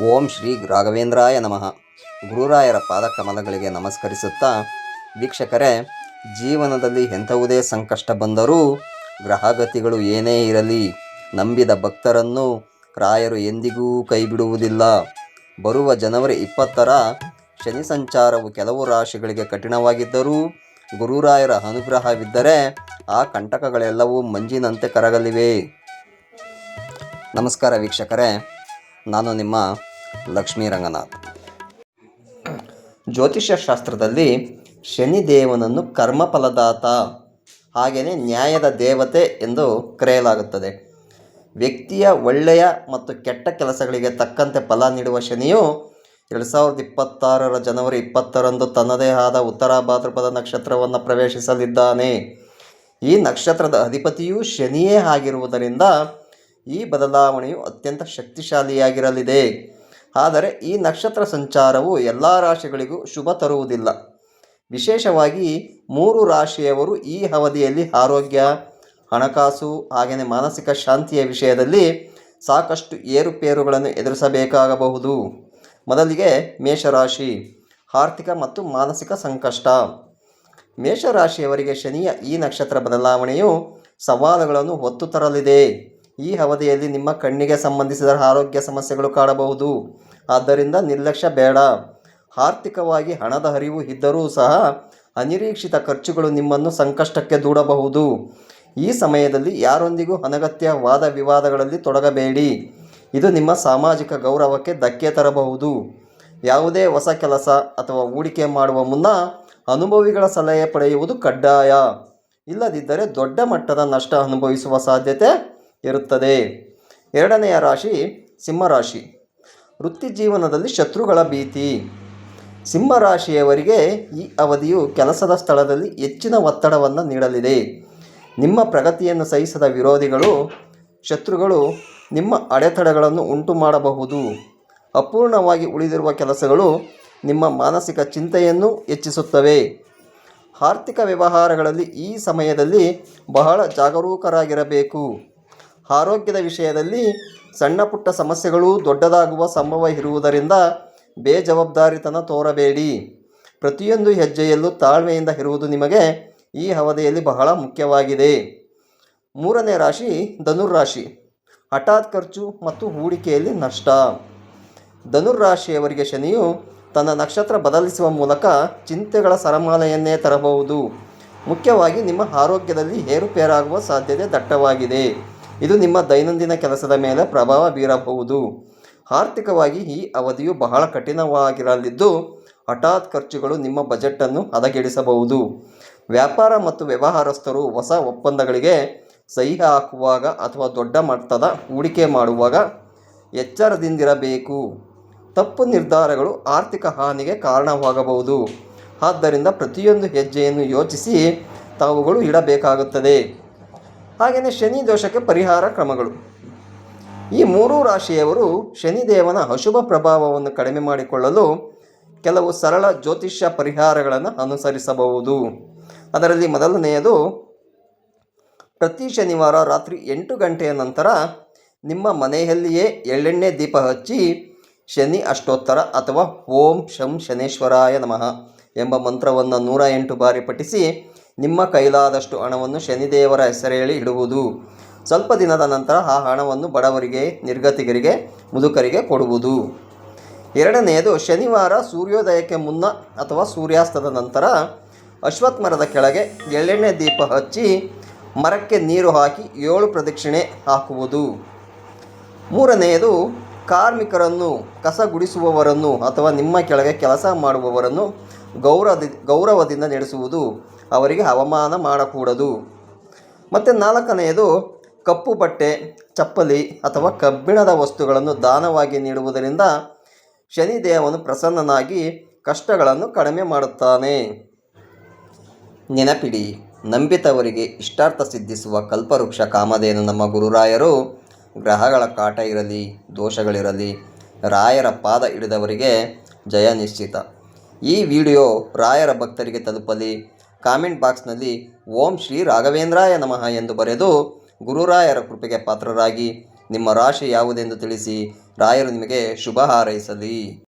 ಓಂ ಶ್ರೀ ರಾಘವೇಂದ್ರಾಯ ನಮಃ. ಗುರುರಾಯರ ಪಾದಕಮಲಗಳಿಗೆ ನಮಸ್ಕರಿಸುತ್ತಾ, ವೀಕ್ಷಕರೇ, ಜೀವನದಲ್ಲಿ ಎಂಥವುದೇ ಸಂಕಷ್ಟ ಬಂದರೂ ಗ್ರಹಗತಿಗಳು ಏನೇ ಇರಲಿ, ನಂಬಿದ ಭಕ್ತರನ್ನು ರಾಯರು ಎಂದಿಗೂ ಕೈಬಿಡುವುದಿಲ್ಲ. ಬರುವ ಜನವರಿ ಇಪ್ಪತ್ತರ ಶನಿ ಸಂಚಾರವು ಕೆಲವು ರಾಶಿಗಳಿಗೆ ಕಠಿಣವಾಗಿದ್ದರೂ, ಗುರುರಾಯರ ಅನುಗ್ರಹವಿದ್ದರೆ ಆ ಕಂಟಕಗಳೆಲ್ಲವೂ ಮಂಜಿನಂತೆ ಕರಗಲಿವೆ. ನಮಸ್ಕಾರ ವೀಕ್ಷಕರೇ, ನಾನು ನಿಮ್ಮ ಲಕ್ಷ್ಮೀ ರಂಗನಾಥ್. ಜ್ಯೋತಿಷ್ಯ ಶಾಸ್ತ್ರದಲ್ಲಿ ಶನಿದೇವನನ್ನು ಕರ್ಮಫಲದಾತ, ಹಾಗೆಯೇ ನ್ಯಾಯದ ದೇವತೆ ಎಂದು ಕರೆಯಲಾಗುತ್ತದೆ. ವ್ಯಕ್ತಿಯ ಒಳ್ಳೆಯ ಮತ್ತು ಕೆಟ್ಟ ಕೆಲಸಗಳಿಗೆ ತಕ್ಕಂತೆ ಫಲ ನೀಡುವ ಶನಿಯು ಎರಡು ಸಾವಿರದ ಇಪ್ಪತ್ತಾರರ ಜನವರಿ ಇಪ್ಪತ್ತರಂದು ತನ್ನದೇ ಆದ ಉತ್ತರ ಭಾದ್ರಪದ ನಕ್ಷತ್ರವನ್ನು ಪ್ರವೇಶಿಸಲಿದ್ದಾನೆ. ಈ ನಕ್ಷತ್ರದ ಅಧಿಪತಿಯು ಶನಿಯೇ ಆಗಿರುವುದರಿಂದ ಈ ಬದಲಾವಣೆಯು ಅತ್ಯಂತ ಶಕ್ತಿಶಾಲಿಯಾಗಿರಲಿದೆ. ಆದರೆ ಈ ನಕ್ಷತ್ರ ಸಂಚಾರವು ಎಲ್ಲ ರಾಶಿಗಳಿಗೂ ಶುಭ ತರುವುದಿಲ್ಲ. ವಿಶೇಷವಾಗಿ ಮೂರು ರಾಶಿಯವರು ಈ ಅವಧಿಯಲ್ಲಿ ಆರೋಗ್ಯ, ಹಣಕಾಸು, ಹಾಗೆಯೇ ಮಾನಸಿಕ ಶಾಂತಿಯ ವಿಷಯದಲ್ಲಿ ಸಾಕಷ್ಟು ಏರುಪೇರುಗಳನ್ನು ಎದುರಿಸಬೇಕಾಗಬಹುದು. ಮೊದಲಿಗೆ ಮೇಷರಾಶಿ, ಆರ್ಥಿಕ ಮತ್ತು ಮಾನಸಿಕ ಸಂಕಷ್ಟ. ಮೇಷರಾಶಿಯವರಿಗೆ ಶನಿಯ ಈ ನಕ್ಷತ್ರ ಬದಲಾವಣೆಯು ಸವಾಲುಗಳನ್ನು ಹೊತ್ತು ತರಲಿದೆ. ಈ ಅವಧಿಯಲ್ಲಿ ನಿಮ್ಮ ಕಣ್ಣಿಗೆ ಸಂಬಂಧಿಸಿದ ಆರೋಗ್ಯ ಸಮಸ್ಯೆಗಳು ಕಾಡಬಹುದು ಆದ್ದರಿಂದ ನಿರ್ಲಕ್ಷ್ಯ ಬೇಡ. ಆರ್ಥಿಕವಾಗಿ ಹಣದ ಹರಿವು ಇದ್ದರೂ ಸಹ ಅನಿರೀಕ್ಷಿತ ಖರ್ಚುಗಳು ನಿಮ್ಮನ್ನು ಸಂಕಷ್ಟಕ್ಕೆ ದೂಡಬಹುದು. ಈ ಸಮಯದಲ್ಲಿ ಯಾರೊಂದಿಗೂ ಅನಗತ್ಯ ವಾದ ವಿವಾದಗಳಲ್ಲಿ ತೊಡಗಬೇಡಿ. ಇದು ನಿಮ್ಮ ಸಾಮಾಜಿಕ ಗೌರವಕ್ಕೆ ಧಕ್ಕೆ ತರಬಹುದು. ಯಾವುದೇ ಹೊಸ ಕೆಲಸ ಅಥವಾ ಹೂಡಿಕೆ ಮಾಡುವ ಮುನ್ನ ಅನುಭವಿಗಳ ಸಲಹೆ ಪಡೆಯುವುದು ಕಡ್ಡಾಯ. ಇಲ್ಲದಿದ್ದರೆ ದೊಡ್ಡ ಮಟ್ಟದ ನಷ್ಟ ಅನುಭವಿಸುವ ಸಾಧ್ಯತೆ ಇರುತ್ತದೆ. ಎರಡನೆಯ ರಾಶಿ, ಸಿಂಹರಾಶಿ. ವೃತ್ತಿ ಜೀವನದಲ್ಲಿ ಶತ್ರುಗಳ ಭೀತಿ. ಸಿಂಹರಾಶಿಯವರಿಗೆ ಈ ಅವಧಿಯು ಕೆಲಸದ ಸ್ಥಳದಲ್ಲಿ ಹೆಚ್ಚಿನ ಒತ್ತಡವನ್ನು ನೀಡಲಿದೆ. ನಿಮ್ಮ ಪ್ರಗತಿಯನ್ನು ಸಹಿಸದ ವಿರೋಧಿಗಳು, ಶತ್ರುಗಳು ನಿಮ್ಮ ಅಡೆತಡೆಗಳನ್ನು ಉಂಟು ಮಾಡಬಹುದು ಅಪೂರ್ಣವಾಗಿ ಉಳಿದಿರುವ ಕೆಲಸಗಳು ನಿಮ್ಮ ಮಾನಸಿಕ ಚಿಂತೆಯನ್ನು ಹೆಚ್ಚಿಸುತ್ತವೆ. ಆರ್ಥಿಕ ವ್ಯವಹಾರಗಳಲ್ಲಿ ಈ ಸಮಯದಲ್ಲಿ ಬಹಳ ಜಾಗರೂಕರಾಗಿರಬೇಕು. ಆರೋಗ್ಯದ ವಿಷಯದಲ್ಲಿ ಸಣ್ಣ ಪುಟ್ಟ ಸಮಸ್ಯೆಗಳು ದೊಡ್ಡದಾಗುವ ಸಂಭವ ಇರುವುದರಿಂದ ಬೇಜವಾಬ್ದಾರಿತನ ತೋರಬೇಡಿ. ಪ್ರತಿಯೊಂದು ಹೆಜ್ಜೆಯಲ್ಲೂ ತಾಳ್ಮೆಯಿಂದ ಇರುವುದು ನಿಮಗೆ ಈ ಅವಧಿಯಲ್ಲಿ ಬಹಳ ಮುಖ್ಯವಾಗಿದೆ. ಮೂರನೇ ರಾಶಿ ಧನುರ್ರಾಶಿ. ಹಠಾತ್ ಖರ್ಚು ಮತ್ತು ಹೂಡಿಕೆಯಲ್ಲಿ ನಷ್ಟ. ಧನುರ್ರಾಶಿಯವರಿಗೆ ಶನಿಯು ತನ್ನ ನಕ್ಷತ್ರ ಬದಲಿಸುವ ಮೂಲಕ ಚಿಂತೆಗಳ ಸರಮಾಲೆಯನ್ನೇ ತರಬಹುದು. ಮುಖ್ಯವಾಗಿ ನಿಮ್ಮ ಆರೋಗ್ಯದಲ್ಲಿ ಏರುಪೇರಾಗುವ ಸಾಧ್ಯತೆ ದಟ್ಟವಾಗಿದೆ. ಇದು ನಿಮ್ಮ ದೈನಂದಿನ ಕೆಲಸದ ಮೇಲೆ ಪ್ರಭಾವ ಬೀರಬಹುದು. ಆರ್ಥಿಕವಾಗಿ ಈ ಅವಧಿಯು ಬಹಳ ಕಠಿಣವಾಗಿರಲಿದ್ದು ಹಠಾತ್ ಖರ್ಚುಗಳು ನಿಮ್ಮ ಬಜೆಟನ್ನು ಹದಗೆಡಿಸಬಹುದು. ವ್ಯಾಪಾರ ಮತ್ತು ವ್ಯವಹಾರಸ್ಥರು ಹೊಸ ಒಪ್ಪಂದಗಳಿಗೆ ಸಹಿ ಹಾಕುವಾಗ ಅಥವಾ ದೊಡ್ಡ ಮಟ್ಟದ ಹೂಡಿಕೆ ಮಾಡುವಾಗ ಎಚ್ಚರದಿಂದಿರಬೇಕು. ತಪ್ಪು ನಿರ್ಧಾರಗಳು ಆರ್ಥಿಕ ಹಾನಿಗೆ ಕಾರಣವಾಗಬಹುದು. ಆದ್ದರಿಂದ ಪ್ರತಿಯೊಂದು ಹೆಜ್ಜೆಯನ್ನು ಯೋಚಿಸಿ ತಾವುಗಳು ಇಡಬೇಕಾಗುತ್ತದೆ. ಹಾಗೆಯೇ ಶನಿ ದೋಷಕ್ಕೆ ಪರಿಹಾರ ಕ್ರಮಗಳು. ಈ ಮೂರೂ ರಾಶಿಯವರು ಶನಿದೇವನ ಅಶುಭ ಪ್ರಭಾವವನ್ನು ಕಡಿಮೆ ಮಾಡಿಕೊಳ್ಳಲು ಕೆಲವು ಸರಳ ಜ್ಯೋತಿಷ್ಯ ಪರಿಹಾರಗಳನ್ನು ಅನುಸರಿಸಬಹುದು. ಅದರಲ್ಲಿ ಮೊದಲನೆಯದು, ಪ್ರತಿ ಶನಿವಾರ ರಾತ್ರಿ ಎಂಟು ಗಂಟೆಯ ನಂತರ ನಿಮ್ಮ ಮನೆಯಲ್ಲಿಯೇ ಎಳ್ಳೆಣ್ಣೆ ದೀಪ ಹಚ್ಚಿ ಶನಿ ಅಷ್ಟೋತ್ತರ ಅಥವಾ ಓಂ ಶಂ ಶನೇಶ್ವರಾಯ ನಮಃ ಎಂಬ ಮಂತ್ರವನ್ನು ನೂರ ಎಂಟು ಬಾರಿ ಪಠಿಸಿ ನಿಮ್ಮ ಕೈಲಾದಷ್ಟು ಹಣವನ್ನು ಶನಿದೇವರ ಹೆಸರೇಳಿ ಇಡುವುದು. ಸ್ವಲ್ಪ ದಿನದ ನಂತರ ಆ ಹಣವನ್ನು ಬಡವರಿಗೆ, ನಿರ್ಗತಿಗರಿಗೆ, ಮುದುಕರಿಗೆ ಕೊಡುವುದು. ಎರಡನೆಯದು, ಶನಿವಾರ ಸೂರ್ಯೋದಯಕ್ಕೆ ಮುನ್ನ ಅಥವಾ ಸೂರ್ಯಾಸ್ತದ ನಂತರ ಅಶ್ವತ್ಥ ಮರದ ಕೆಳಗೆ ಎಳ್ಳೆಣ್ಣೆ ದೀಪ ಹಚ್ಚಿ ಮರಕ್ಕೆ ನೀರು ಹಾಕಿ ಏಳು ಪ್ರದಕ್ಷಿಣೆ ಹಾಕುವುದು. ಮೂರನೆಯದು ಕಾರ್ಮಿಕರನ್ನು ಕಸ ಗುಡಿಸುವವರನ್ನು ಅಥವಾ ನಿಮ್ಮ ಕೆಳಗೆ ಕೆಲಸ ಮಾಡುವವರನ್ನು ಗೌರವದಿ ಗೌರವದಿಂದ ನಡೆಸುವುದು ಅವರಿಗೆ ಅವಮಾನ ಮಾಡಕೂಡದು. ಮತ್ತು ನಾಲ್ಕನೆಯದು, ಕಪ್ಪು ಬಟ್ಟೆ, ಚಪ್ಪಲಿ ಅಥವಾ ಕಬ್ಬಿಣದ ವಸ್ತುಗಳನ್ನು ದಾನವಾಗಿ ನೀಡುವುದರಿಂದ ಶನಿದೇವನು ಪ್ರಸನ್ನನಾಗಿ ಕಷ್ಟಗಳನ್ನು ಕಡಿಮೆ ಮಾಡುತ್ತಾನೆ. ನೆನಪಿಡಿ ನಂಬಿತವರಿಗೆ ಇಷ್ಟಾರ್ಥ ಸಿದ್ಧಿಸುವ ಕಲ್ಪವೃಕ್ಷ ಕಾಮಧೇನು ನಮ್ಮ ಗುರುರಾಯರು ಗ್ರಹಗಳ ಕಾಟ ಇರಲಿ, ದೋಷಗಳಿರಲಿ, ರಾಯರ ಪಾದ ಹಿಡಿದವರಿಗೆ ಜಯ ನಿಶ್ಚಿತ. ಈ ವಿಡಿಯೋ ರಾಯರ ಭಕ್ತರಿಗೆ ತಲುಪಲಿ. ಕಾಮೆಂಟ್ ಬಾಕ್ಸ್ನಲ್ಲಿ ಓಂ ಶ್ರೀ ರಾಘವೇಂದ್ರಾಯ ನಮಃ ಎಂದು ಬರೆದು ಗುರುರಾಯರ ಕೃಪೆಗೆ ಪಾತ್ರರಾಗಿ ನಿಮ್ಮ ರಾಶಿ ಯಾವುದೆಂದು ತಿಳಿಸಿ ರಾಯರು ನಿಮಗೆ ಶುಭ ಹಾರೈಸಲಿ.